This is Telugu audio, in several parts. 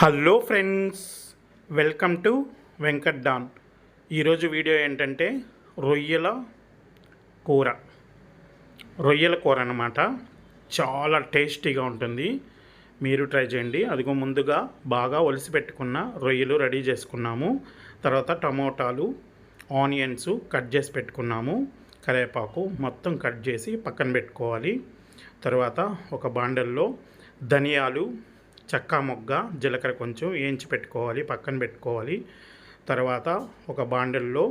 Hello friends welcome to Venkat Don ఈరోజు వీడియో ఏంటంటే రొయ్యల కూర. రొయ్యల కూర అనమాట చాలా టేస్టీగా ఉంటుంది. మీరు ట్రై చేయండి. అదిగో ముందుగా బాగా ఒలిసి పెట్టుకున్న రొయ్యలు రెడీ చేసుకున్నాము. తర్వాత టమోటాలు ఆనియన్స్ కట్ చేసి పెట్టుకున్నాము. కరివేపాకు మొత్తం కట్ చేసి పక్కన పెట్టుకోవాలి. తర్వాత ఒక బాండల్లో ధనియాలు చెక్క మొగ్గ జీలకర్ర కొంచెం వేయించి పెట్టుకోవాలి పక్కన పెట్టుకోవాలి. తర్వాత ఒక బాండిల్లో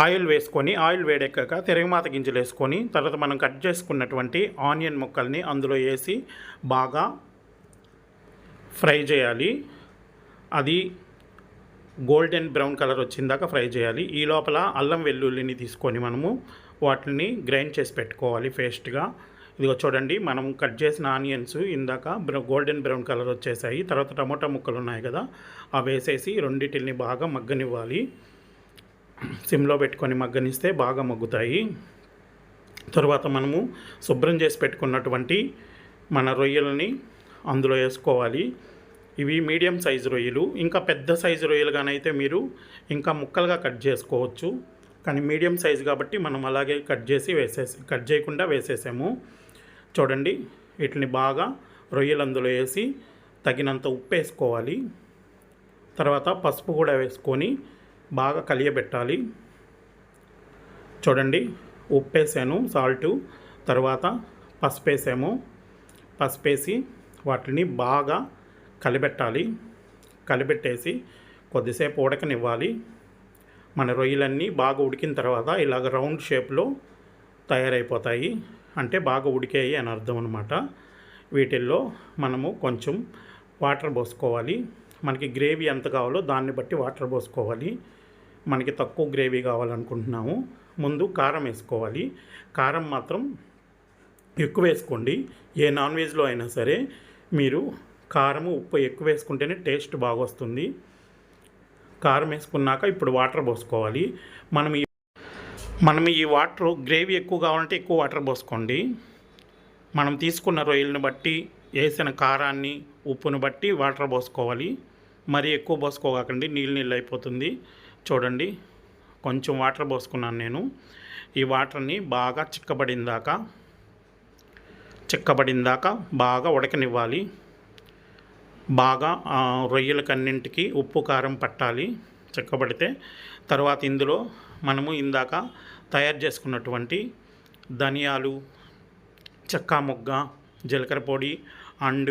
ఆయిల్ వేసుకొని ఆయిల్ వేడెక్కాక తిరగమాత గింజలు వేసుకొని తర్వాత మనం కట్ చేసుకున్నటువంటి ఆనియన్ ముక్కల్ని అందులో వేసి బాగా ఫ్రై చేయాలి. అది గోల్డెన్ బ్రౌన్ కలర్ వచ్చిందాక ఫ్రై చేయాలి. ఈ లోపల అల్లం వెల్లుల్లిని తీసుకొని మనము వాటిని గ్రైండ్ చేసి పెట్టుకోవాలి పేస్ట్గా ఇదిగో చూడండి మనం కట్ చేసిన ఆనియన్స్ ఇందాక గోల్డెన్ బ్రౌన్ కలర్ వచ్చేసాయి. తర్వాత టమోటా ముక్కలు ఉన్నాయి కదా అవి వేసేసి రెండింటిని బాగా మగ్గనివ్వాలి. సిమ్లో పెట్టుకొని మగ్గనిస్తే బాగా మగ్గుతాయి. తర్వాత మనము శుభ్రం చేసి పెట్టుకున్నటువంటి మన రొయ్యలని అందులో వేసుకోవాలి. ఇవి మీడియం సైజు రొయ్యలు. ఇంకా పెద్ద సైజు రొయ్యలుగానైతే మీరు ఇంకా ముక్కలుగా కట్ చేసుకోవచ్చు. కానీ మీడియం సైజు కాబట్టి మనం అలాగే కట్ చేసి వేసేసి కట్ చేయకుండా వేసేసాము. చూడండి. వీటిని బాగా రొయ్యలు అందులో వేసి తగినంత ఉప్పు వేసుకోవాలి. తర్వాత పసుపు కూడా వేసుకొని బాగా కలియబెట్టాలి. చూడండి. ఉప్పు వేసాను సాల్టు. తర్వాత పసుపు వేసాము. పసుపు వేసి వాటిని బాగా కలిపెట్టాలి కలిపెట్టేసి కొద్దిసేపు ఉడకనివ్వాలి. మన రొయ్యలన్నీ బాగా ఉడికిన తర్వాత ఇలాగ రౌండ్ షేప్లో తయారైపోతాయి. అంటే బాగా ఉడికాయి అని అర్థం అనమాట వీటిల్లో మనము కొంచెం వాటర్ పోసుకోవాలి. మనకి గ్రేవీ ఎంత కావాలో దాన్ని బట్టి వాటర్ పోసుకోవాలి. మనకి తక్కువ గ్రేవీ కావాలనుకుంటున్నాము. ముందు కారం వేసుకోవాలి. కారం మాత్రం ఎక్కువ వేసుకోండి. ఏ నాన్ వెజ్లో అయినా సరే మీరు కారం ఉప్పు ఎక్కువ వేసుకుంటేనే టేస్ట్ బాగా వస్తుంది. కారం వేసుకున్నాక ఇప్పుడు వాటర్ పోసుకోవాలి. మనం మనం ఈ వాటర్ గ్రేవీ ఎక్కువ కావాలంటే ఎక్కువ వాటర్ పోసుకోండి. మనం తీసుకున్న రొయ్యలను బట్టి వేసిన కారాన్ని ఉప్పును బట్టి వాటర్ పోసుకోవాలి. మరి ఎక్కువ పోసుకోకండి నీళ్ళు నీళ్ళు అయిపోతుంది. చూడండి కొంచెం వాటర్ పోసుకున్నాను నేను. ఈ వాటర్ని బాగా చిక్కబడిందాక చిక్కబడిందాక బాగా ఉడకనివ్వాలి. బాగా రొయ్యలకన్నింటికి ఉప్పు కారం పట్టాలి. చిక్కబడితే తర్వాత ఇందులో మనము ఇందాక తయారు చేసుకున్నటువంటి ధనియాలు చెక్క మొగ్గ జీలకర్ర పొడి అండ్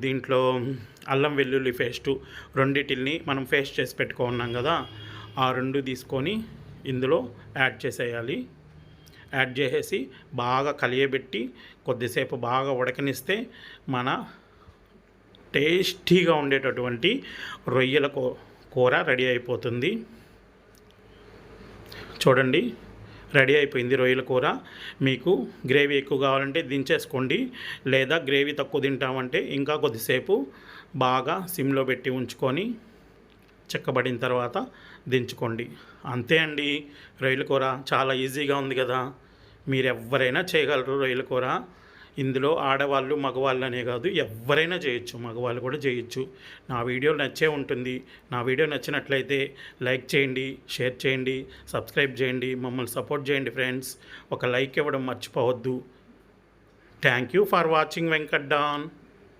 దీంట్లో అల్లం వెల్లుల్లి పేస్టు రెండిటిల్ని మనం పేస్ట్ చేసి పెట్టుకున్నాం కదా ఆ రెండు తీసుకొని ఇందులో యాడ్ చేసేయాలి. యాడ్ చేసేసి బాగా కలియబెట్టి కొద్దిసేపు బాగా ఉడకనిస్తే మన టేస్టీగా ఉండేటటువంటి రొయ్యల కూ- కూర రెడీ అయిపోతుంది. చూడండి. రెడీ అయిపోయింది రొయ్యల కూర. మీకు గ్రేవీ ఎక్కువ కావాలంటే దించేసుకోండి. లేదా గ్రేవీ తక్కువ తింటామంటే ఇంకా కొద్దిసేపు బాగా సిమ్లో పెట్టి ఉంచుకొని చెక్కబడిన తర్వాత దించుకోండి. అంతే అండి. రొయ్యల కూర చాలా ఈజీగా ఉంది కదా. మీరు ఎవరైనా చేయగలరు రొయ్యల కూర. ఇందులో ఆడవాళ్ళు మగవాళ్ళు అనే కాదు ఎవరైనా చేయొచ్చు. మగవాళ్ళు కూడా చేయొచ్చు. నా వీడియో నచ్చే ఉంటుంది. నా వీడియో నచ్చినట్లయితే లైక్ చేయండి షేర్ చేయండి సబ్స్క్రైబ్ చేయండి మమ్మల్ని సపోర్ట్ చేయండి ఫ్రెండ్స్. ఒక లైక్ ఇవ్వడం మర్చిపోవద్దు. Thank you for watching Venkat Don.